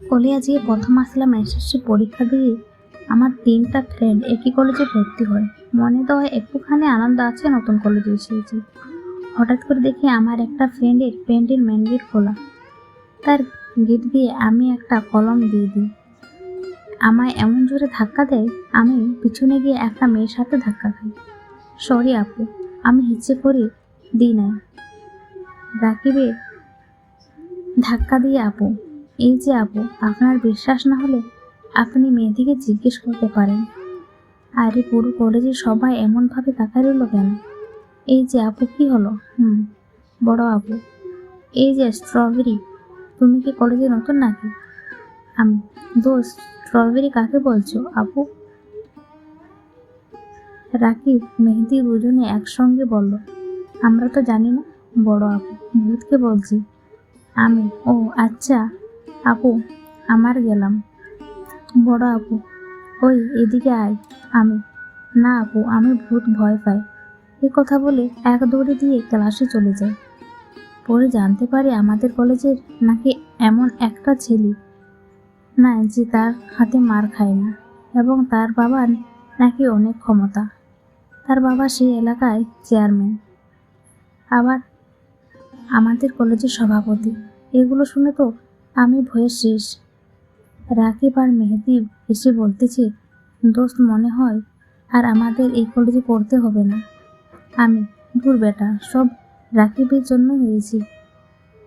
কলে আজকে প্রথম আসলাম, এসএসসি পরীক্ষা দিয়ে আমার তিনটা ফ্রেন্ড একই কলেজে ভর্তি হয়। মনে তো হয় একটুখানি আনন্দ আছে নতুন কলেজে এসেছি। হঠাৎ করে দেখি আমার একটা ফ্রেন্ডের প্যান্টের মেন গেট খোলা। তার গেট দিয়ে আমি একটা কলম দিয়ে দিই। আমায় এমন জোরে ধাক্কা দেয়, আমি পিছনে গিয়ে একটা মেয়ের সাথে ধাক্কা খাই। সরি আপু, আমি ইচ্ছে করে দিই নাই। রাকিবের ধাক্কা দিয়ে আপু এই যে আপু, আপনার বিশ্বাস না হলে আপনি মেয়েদিকে জিজ্ঞেস করতে পারেন। আরে পুরো কলেজে সবাই এমনভাবে তাকায় রইল কেন? এই যে আপু, কি হলো? হুম, বড় আপু। এই যে স্ট্রবেরি, তুমি কি কলেজে নতুন নাকি? আমি, দোস্ত, স্ট্রবেরি কাকে বলছো, আপু? রাকিব, মেহেদি দুজনে একসঙ্গে বলল, আমরা তো জানি না, বড় আপু, ভূতকে বলছি। আমি ও আচ্ছা। আপু, আমার গেলাম। বড় আপু, ওই এদিকে আয়, আমি। না আপু, আমি ভূত ভয় পাই। এ কথা বলে এক দৌড়ে দিয়ে ক্লাসে চলে যায়। পরে জানতে পারে আমাদের কলেজের নাকি এমন একটা ছেলে। না, যে তার হাতে মার খায় না, এবং তার বাবার নাকি অনেক ক্ষমতা। তার বাবা সেই এলাকায় চেয়ারম্যান। আবার আমাদের কলেজের সভাপতি। এগুলো শুনে তো আমি ভয়ে শেষ। রাকিব আর মেহেদি এসে বলতেছে, দোস্ত, মনে হয় আর আমাদের এই কলেজে পড়তে হবে না। আমি, দূর বেটা, সব রাকিবের জন্য হয়েছি।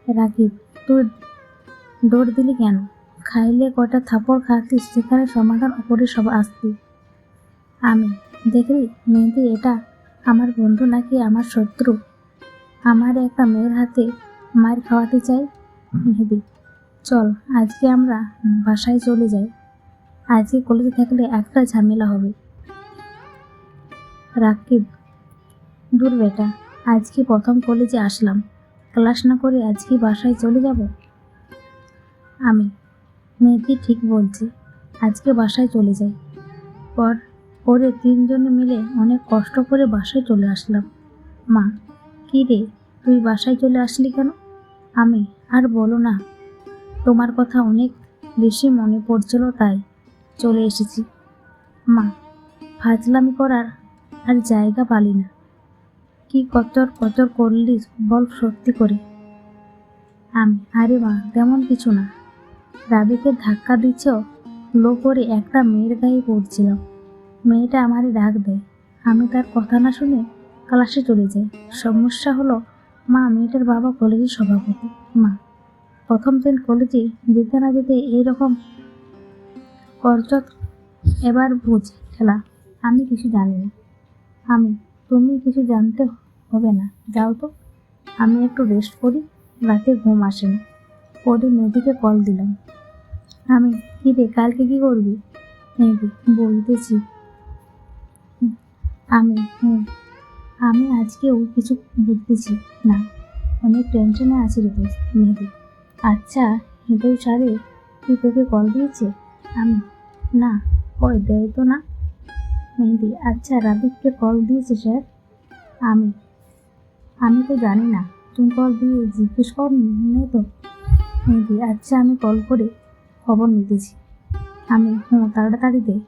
রাকিব তুই দৌড় দিলি কেন? খাইলে কটা থাপড় খাতিস সেখানে সমাধান ওপরে সব আসতি আমি, দেখলি, মেহেদি, এটা আমার বন্ধু নাকি আমার শত্রু? আমার একটা মেয়ের হাতে মার খাওয়াতে চাই? মেহেদি চল, আজকে আমরা বাসায় চলে যাই। আজকে কলেজে থাকলে একটা ঝামেলা হবে। রাকিব, দূর বেটা, আজকে প্রথম কলেজে আসলাম। ক্লাস না করে আজকে বাসায় চলে যাব? আমি, মেয়েটি ঠিক বলছে, আজকে বাসায় চলে যাই। পর, পরে তিনজনে মিলে অনেক কষ্ট করে বাসায় চলে আসলাম। মা, কী রে, তুই বাসায় চলে আসলি কেন? আমি, আর বলো না। তোমার কথা অনেক বেশি মনে পড়ছিল তাই চলে এসেছি। মা, ফাজলামি করার আর জায়গা পালি না। কি কচর কচর করলি বল সত্যি করে। আমি, আরে মা, তেমন কিছু না। রাবিকে ধাক্কা দিচ্ছ, লো করে একটা মেয়ের গায়ে পড়ছিলাম। মেয়েটা আমারে ডাক দেয়। আমি তার কথা না শুনে ক্লাসে চলে যাই। সমস্যা হলো মা, মেয়েটার বাবা কলেজের সভাপতি। মা প্রথম দিন কলেজে যেতে না যেতে এইরকম করচত এবার বুঝ খেলা। আমি কিছু জানি না। আমি, তুমি কিছু জানতে হবে না। যাও তো। আমি একটু রেস্ট করি। রাতে ঘুম আসে না পরে নদীকে কল দিলাম। আমি, কি রে, কালকে কি করবি? মেয়েদি বলতেছি। আমি, হুম। আমি আজকেও কিছু বুঝতেছি না। অনেক টেনশনে আছি রে মেহেদি আচ্ছা হৃদয় সারে কি তোকে কল দিয়েছে? আমি, না কই দেয় তো না। মেহেদি আচ্ছা রাবিককে কল দিয়েছে, স্যার। আমি আমি তো জানি না। তুমি কল দিয়ে জিজ্ঞেস কর নে তো? মেহেদি আচ্ছা আমি কল করে খবর নিতেছি। আমি হুঁ তাড়াতাড়ি দে।